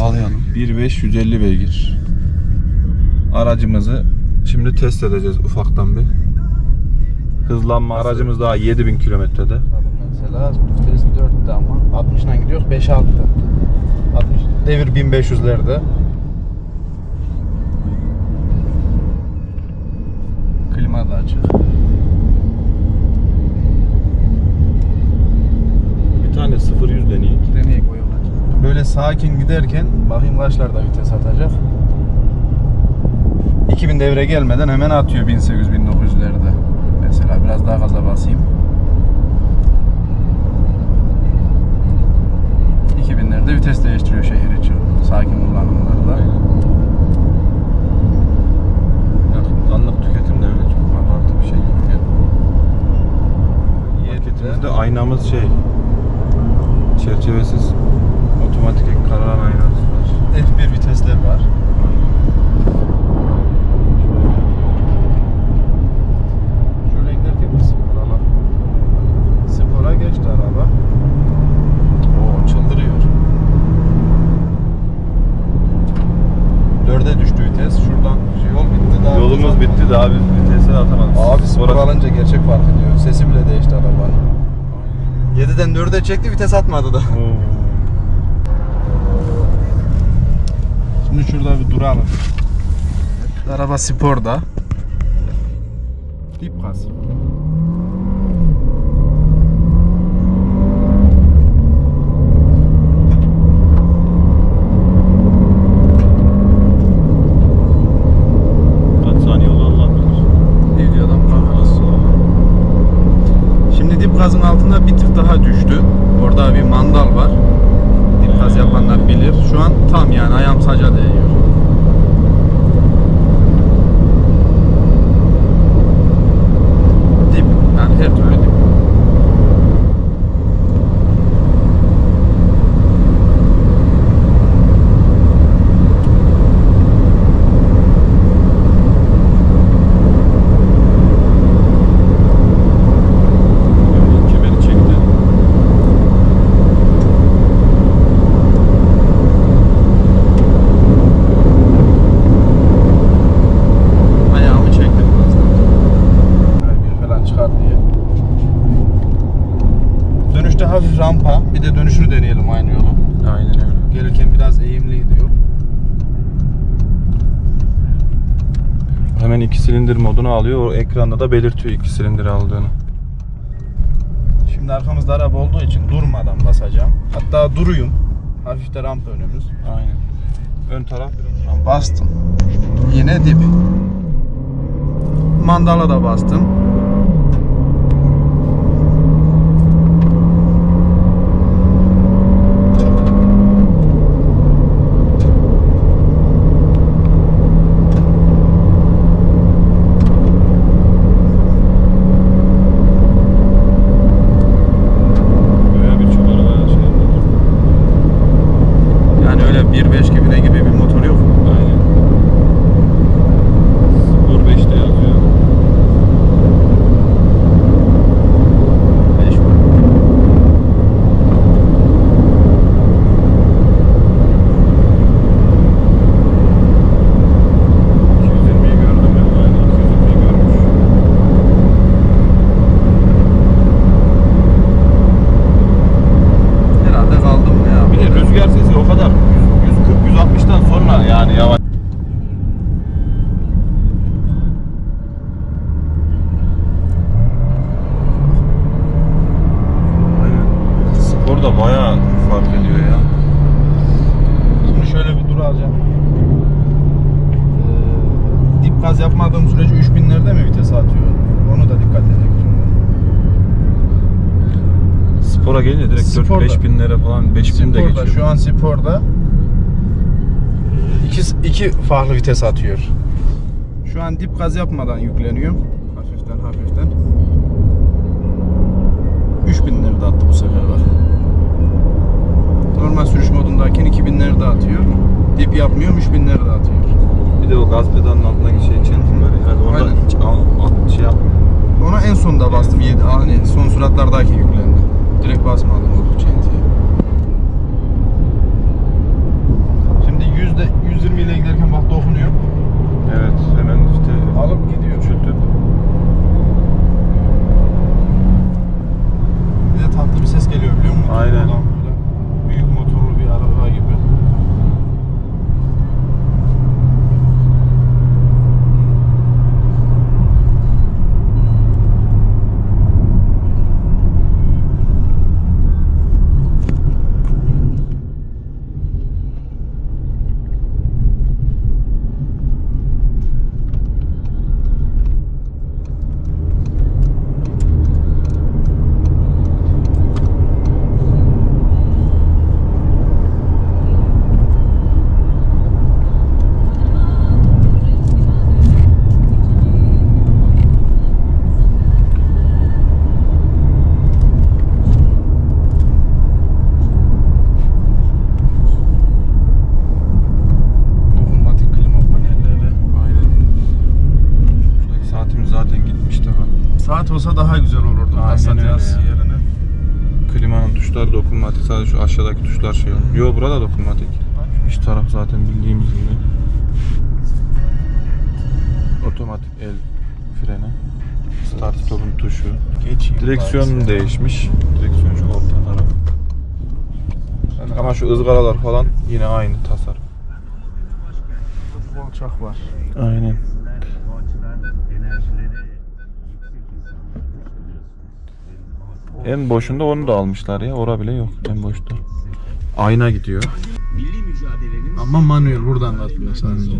Bağlayalım. 1.5 150 beygir. Aracımızı şimdi test edeceğiz ufaktan bir. Hızlanma aracımız daha 7000 kilometrede. Mesela vites 4'te ama 60'dan gidiyor 5 6. 60 devir 1500'lerde. Klima da açık. Sakin giderken bakayım kaçlarda vites atacak. 2000 devre gelmeden hemen atıyor 1800-1900'lerde. Mesela biraz daha gaza basayım. 2000'lerde vites değiştiriyor şehir içi. Sakin kullanımlarda. Anlık tüketim de öyle çok abartı bir şey yok ya. Paketimizde aynamız şey çerçevesiz otomatik kararan aynası var. F1 vitesler var. Şöyle giderken bir spora. Spora geçti araba. Oo çıldırıyor. Dörde düştü vites. Şuradan yol bitti. Daha Yolumuz bitti daha biz vitesi atamadık. Abi spor alınca gerçek fark ediyor. Sesi bile değişti arabanın. 7'den 4'e çekti vites atmadı da. Oo. Şimdi şurada bir duralım. Araba sporda. Dip gaz. Kaç saniye oldu Allah bilir. Videodan bakarız. Şimdi dip gazın altında bir tık daha düştü. Orada bir mandal var. Dip gaz yapanlar bilir. Şu an tam yani ayağım saca değiyor. Dip yani her türlü dip. Kemeri çekti. Ayağımı çektim birazdan. Bir falan çıkar diye. Dönüşte hafif rampa. Bir de dönüşünü deneyelim aynı yolu. Aynen öyle. Gelirken biraz eğimli gidiyor. Hemen iki silindir modunu alıyor. O ekranda da belirtiyor iki silindir aldığını. Şimdi arkamızda araba olduğu için durmadan basacağım. Hatta duruyum. Hafif de rampa önümüz. Aynen. Ön taraf Bastım. Yine dip. Mandala da bastım. Böyle birçok arabaya şey yapıyor. Yani öyle 1.5 gibi ne gibi bir motor yok. Aynen. 05'te yazıyor. 5 var. ...220'yi gördüm ya. Yani 220'yi görmüş. Herhalde kaldım ya. Bir de rüzgar sesi o kadar 140 160'tan sonra yani yavaş. Aynen. Spor da bayağı fark ediyor ya. Şimdi şöyle bir dur alacağım. Ee, dip gaz yapmadığım sürece 3000'lerde mi vites atıyor? Onu da dikkat edecek şimdi. Spora gelince direkt Sporda. 4-5 binlere falan 5 bin de Sporda, geçiyor. şu an sporda iki, iki farklı vites atıyor. Şu an dip gaz yapmadan yükleniyor. Hafiften hafiften. 3000'lerde attı bu sefer bak. Normal sürüş modundayken 2000'lerde atıyor. Dip yapmıyor 3000'lerde atıyor. Bir de o gaz pedalının altındaki şey çentim var ya. Herhalde orada Aynen. hiç al, at, şey yapmıyor. Ona en sonda bastım. Yedi, hani son suratlardaki yüklendi. Direkt basmadım otomat olsa daha güzel olurdu. Aynen Passat öyle ya. yerine. Klimanın tuşları dokunmatik. Sadece şu aşağıdaki tuşlar şey oldu. Yo burada dokunmatik. İç taraf zaten bildiğimiz gibi. Otomatik el freni. Start stop'un tuşu. Geçeyim Direksiyon bari. değişmiş. Direksiyon şu orta taraf. Ama şu ızgaralar falan yine aynı tasarım. Kolçak var. Aynen. En boşunda onu da almışlar ya. Ora bile yok en boşta. Ayna gidiyor. Ama manuel buradan da atmıyor sadece.